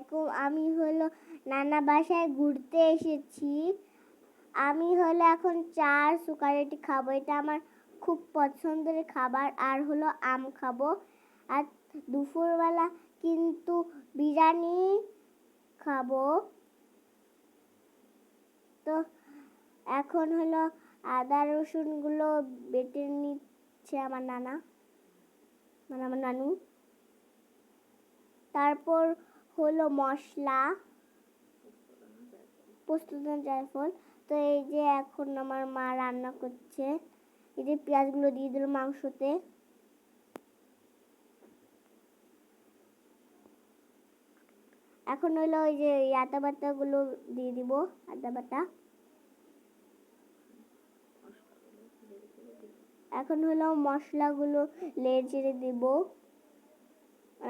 আলাইকুম আমি হলো নানা বাসায় ঘুরতে এসেছি। আমি হলো এখন চা সুকারেটি খাব। এটা আমার খুব পছন্দের খাবার। আর হলো আম খাব। আর দুপুরবেলা কিন্তু বিরিয়ানি খাব। তো এখন হলো আদা, রসুনগুলো বেটে নিচ্ছে আমার নানা মানে আমার নানু। তারপর হলো মশলা প্রস্তুত জায়ফল। তো এই যে এখন আমার মা রান্না করছে, এই যে পেঁয়াজগুলো দিয়ে দিল মাংসতে। এখন হলো ওই যে আদা বাটাগুলো দিয়ে দিব, আদা বাটা। এখন হলো মশলাগুলো লেড়ে চেড়ে দিব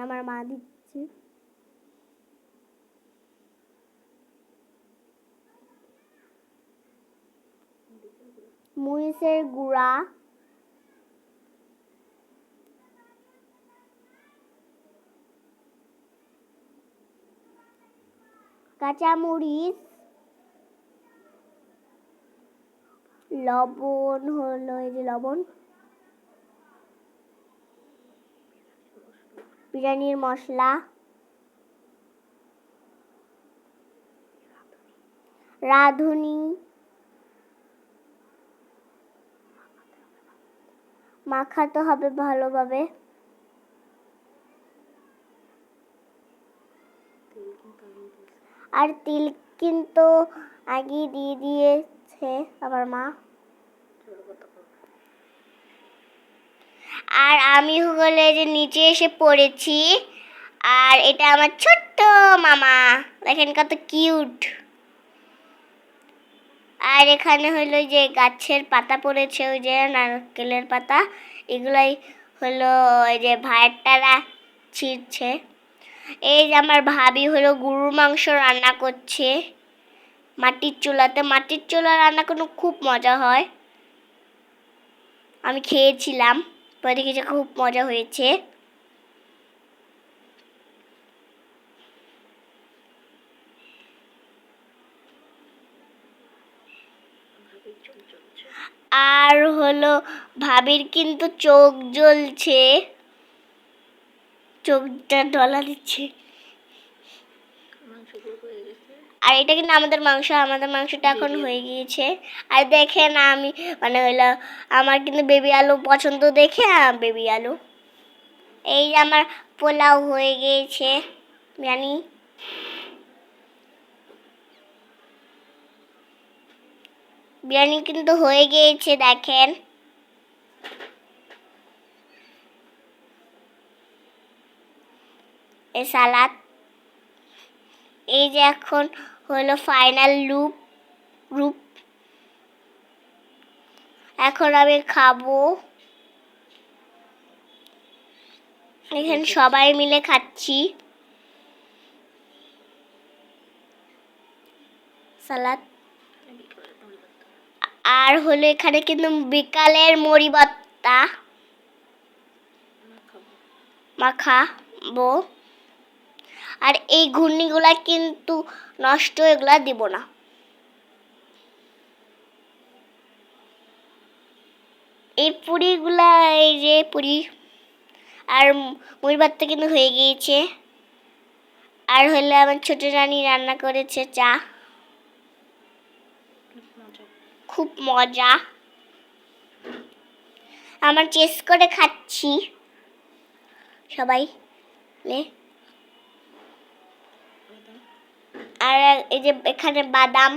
আমার মা দিচ্ছে। মরিচের গুঁড়া কাঁচামরিচ লবণ হলো এই যে লবণ বিরিয়ানির মশলা রাঁধুনি মাখাতে হবে ভালোভাবে। আর তিল কিন্তু আগে দিয়ে দিয়েছে আমার মা। আর আমি হলে যে নিচে এসে পড়েছি, আর এটা আমার ছোট্ট মামা। দেখেন কত কিউট। আর এখানে হলো যে গাছের পাতা পড়েছে, ওই যে নারকেলের পাতা। এগুলাই হলো ওই যে ভাইয়েরটারা ছিঁড়ছে। এই যে আমার ভাবি হলো গরুর মাংস রান্না করছে। মাটির চুলাতে, মাটির চুলা রান্না কোনো খুব মজা হয়। আমি খেয়েছিলাম, পরে কিছু খুব মজা হয়েছে। আর হলো ভাবির কিন্তু চোখ জ্বলছে। চোখটা ডলা দিচ্ছে। আর এটা কিন্তু আমাদের মাংস আমাদের মাংসটা এখন হয়ে গিয়েছে। আর দেখেন আমি মানে হইল আমার কিন্তু বেবি আলু পছন্দ দেখে বেবি আলু। এই যে আমার পোলাও হয়ে গিয়েছে জানি। বিরিয়ানি কিন্তু হয়ে গিয়েছে দেখেন। এ সালাদ। এই যে এখন হলো ফাইনাল লুপ রূপ এখন আমি খাব। এখানে সবাই মিলে খাচ্ছি। সালাদ। আর হলো এখানে কিন্তু বিকালের মুড়ি ভর্তা মাখাবো। আর এই ঘূর্ণিগুলা কিন্তু নষ্ট এগুলা দিব না। এই পুরিগুলা, এই যে পুরি, আর মুড়ি ভাতটা কিন্তু হয়ে গিয়েছে। আর হলে আমার ছোট রানী রান্না করেছে চা। খুব মজা। আমার চেস করে খাচ্ছি। সবাই আর এই যে এখানে বাদাম।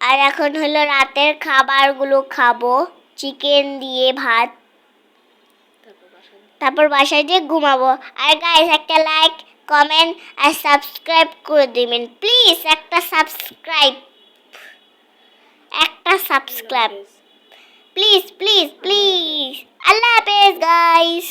আর এখন হলো রাতের খাবারগুলো খাব। চিকেন দিয়ে ভাত। তারপর বাসায় যেয়ে ঘুমাবো। আর গাইস একটা লাইক কমেন্ট আর সাবস্ক্রাইব করে দিবেন প্লিজ একটা সাবস্ক্রাইব একটা সাবস্ক্রাইব প্লিজ প্লিজ প্লিজ আল্লাহ হাফেজ গাইস